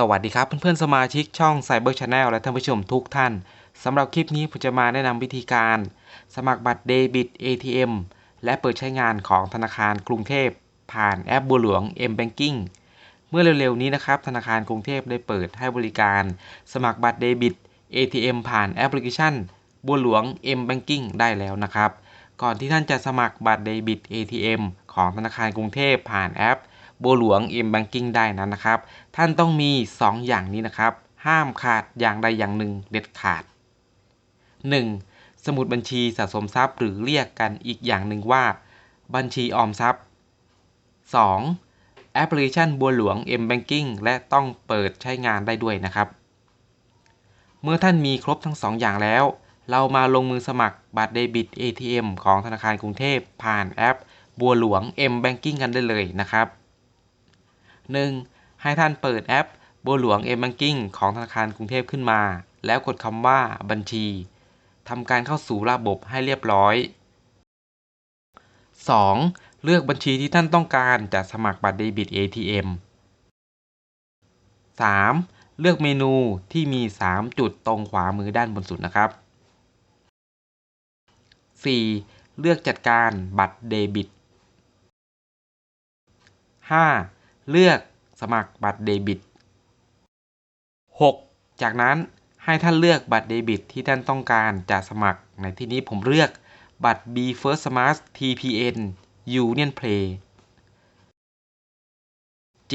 สวัสดีครับเพื่อนๆสมาชิกช่อง Cyber Channel และท่านผู้ชมทุกท่านสำหรับคลิปนี้ผมจะมาแนะนำวิธีการ สมัครบัตรเดบิต ATM และเปิดใช้งานของธนาคารกรุงเทพ ผ่านแอปบัวหลวง M Banking เมื่อเร็วๆนี้นะครับธนาคารกรุงเทพได้เปิดให้บริการ สมัครบัตรเดบิต ATM ผ่านแอปพลิเคชันบัวหลวง M Banking ได้แล้วนะครับ ก่อนที่ท่านจะสมัครบัตรเดบิต ATM ของธนาคารกรุงเทพผ่านแอป บัวหลวง M Banking ได้นั้นนะครับ ท่านต้องมี 2 อย่างนี้นะครับ ห้ามขาดอย่างใดอย่างหนึ่งเด็ดขาด 1. สมุดบัญชีสะสมทรัพย์หรือเรียกกันอีกอย่างหนึ่งว่า บัญชีออมทรัพย์ 2. แอปพลิเคชันบัวหลวง M Banking และต้องเปิดใช้งานได้ด้วยนะครับ เมื่อท่านมีครบทั้ง 2 อย่างแล้ว เรามาลงมือสมัครบัตรเดบิต ATM ของธนาคารกรุงเทพผ่านแอปบัวหลวง M Banking กันได้เลยนะครับ 1. ให้ท่านเปิดแอปบัวหลวง M Banking ของธนาคารกรุงเทพขึ้นมา แล้วกดคำว่าบัญชีทำการเข้าสู่ระบบให้เรียบร้อย 2. เลือกบัญชีที่ท่านต้องการจะสมัครบัตรเดบิต ATM 3. เลือกเมนูที่มี 3 จุดตรงขวามือด้านบนสุดนะครับ 4. เลือกจัดการบัตรเดบิต 5. เลือกสมัครบัตรเดบิต 6. จากนั้นให้ท่านเลือกบัตรเดบิต ที่ท่านต้องการจะสมัคร ในที่นี้ผมเลือกบัตร B First Smart TPN Union Play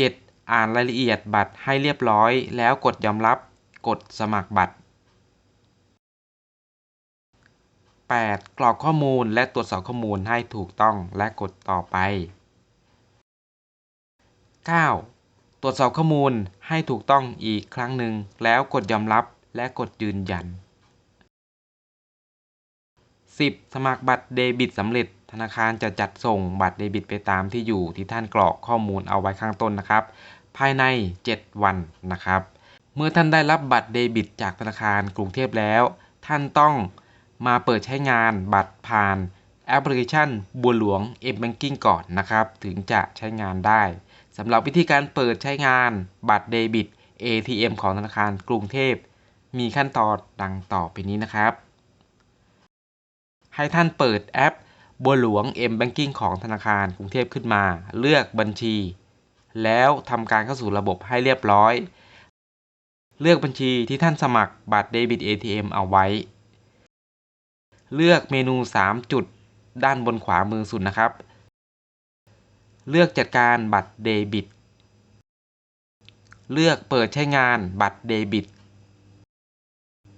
7. อ่านรายละเอียดบัตรให้เรียบร้อย แล้วกดยอมรับ กดสมัครบัตร 8. กรอกข้อมูลและตรวจสอบข้อมูลให้ถูกต้องและกดต่อไป 9. ตรวจสอบข้อมูลให้ถูกต้องอีกครั้งหนึ่งแล้วกดยอมรับและกดยืนยัน 10. สมัครบัตรเดบิตสำเร็จ ธนาคารจะจัดส่งบัตรเดบิตไปตามที่อยู่ที่ท่านกรอกข้อมูลเอาไว้ข้างต้นนะครับ ภายใน 7 วันนะครับ เมื่อท่านได้รับบัตรเดบิตจากธนาคารกรุงเทพแล้ว ท่านต้องมาเปิดใช้งานบัตรผ่านแอปพลิเคชันบัวหลวง M Banking ก่อนนะครับ ถึงจะใช้งานได้ สำหรับวิธีการเปิดใช้งานบัตรเดบิต ATM ของธนาคารกรุงเทพ มีขั้นตอนดังต่อไปนี้นะครับ ให้ท่านเปิดแอปบัวหลวง M Banking ของธนาคารกรุงเทพขึ้นมา เลือกบัญชี แล้วทำการเข้าสู่ระบบให้เรียบร้อย เลือกบัญชีที่ท่านสมัครบัตรเดบิต ATM เอาไว้ เลือกเมนู 3 จุดด้านบนขวามือสุดนะครับ เลือกจัดการบัตรเดบิต เลือกเปิดใช้งานบัตรเดบิต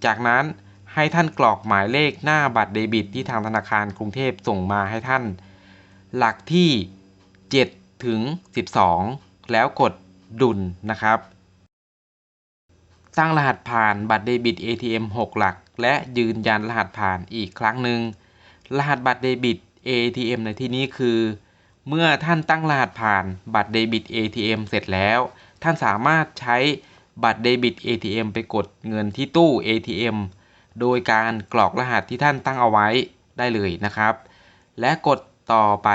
จากนั้นให้ท่านกรอกหมายเลขหน้าบัตรเดบิต ที่ทางธนาคารกรุงเทพส่งมาให้ท่าน หลักที่ 7 ถึง 12 แล้วกดดุลนะครับตั้งรหัสผ่านบัตรเดบิต ATM 6 หลัก และยืนยันรหัสผ่านอีกครั้งหนึ่ง รหัสบัตรเดบิต ATM ในที่นี้คือ เมื่อท่านตั้งรหัสผ่านบัตรเดบิต ATM เสร็จแล้ว ท่านสามารถใช้บัตรเดบิต ATM ไปกดเงินที่ตู้ ATM โดยการกรอกรหัสที่ท่านตั้งเอาไว้ได้เลยนะครับ และกดต่อไป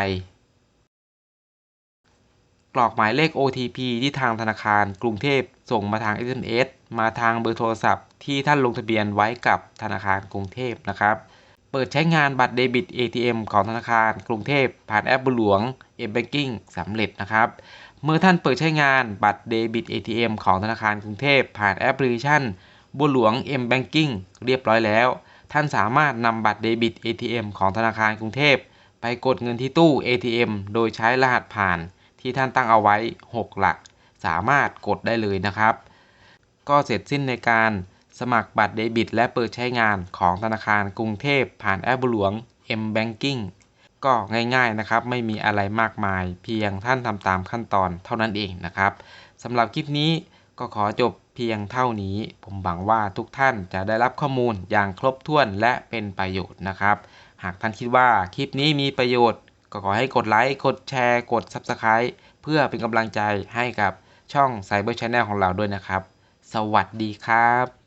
กรอกหมายเลข OTP ที่ทางธนาคารกรุงเทพส่งมาทาง SMS มาทางเบอร์โทรศัพท์ที่ท่านลงทะเบียนไว้กับธนาคารกรุงเทพนะครับ ปิดใช้งานบัตรเดบิต ATM ของธนาคาร กรุงเทพผ่านแอปบุหลวง M Banking สำเร็จนะครับ เมื่อท่านเปิดใช้งานบัตรเดบิต ATM ของธนาคารกรุงเทพผ่านแอปพลิเคชันบัวหลวง M Banking เรียบร้อยแล้ว ท่านสามารถนำบัตรเดบิต ATM ของธนาคารกรุงเทพไปกดเงินที่ตู้ ATM โดยใช้รหัสผ่านที่ท่านตั้งเอาไว้ 6 หลัก สามารถกดได้เลยนะครับ ก็เสร็จสิ้นในการ สมัครบัตรเดบิตและเปิดใช้งานของธนาคารกรุงเทพผ่านแอปบัวหลวง M Banking ก็ง่ายๆนะครับ ไม่มีอะไรมากมาย เพียงท่านทำตามขั้นตอนเท่านั้นเองนะครับสำหรับคลิปนี้ก็ขอจบเพียงเท่านี้ ผมหวังว่าทุกท่านจะได้รับข้อมูลอย่างครบถ้วนและเป็นประโยชน์นะครับ หากท่านคิดว่าคลิปนี้มีประโยชน์ ก็ขอให้กดไลค์ กดแชร์ กด Subscribe เพื่อเป็นกำลังใจให้กับช่อง Cyber Channel ของเราด้วยนะครับ สวัสดีครับ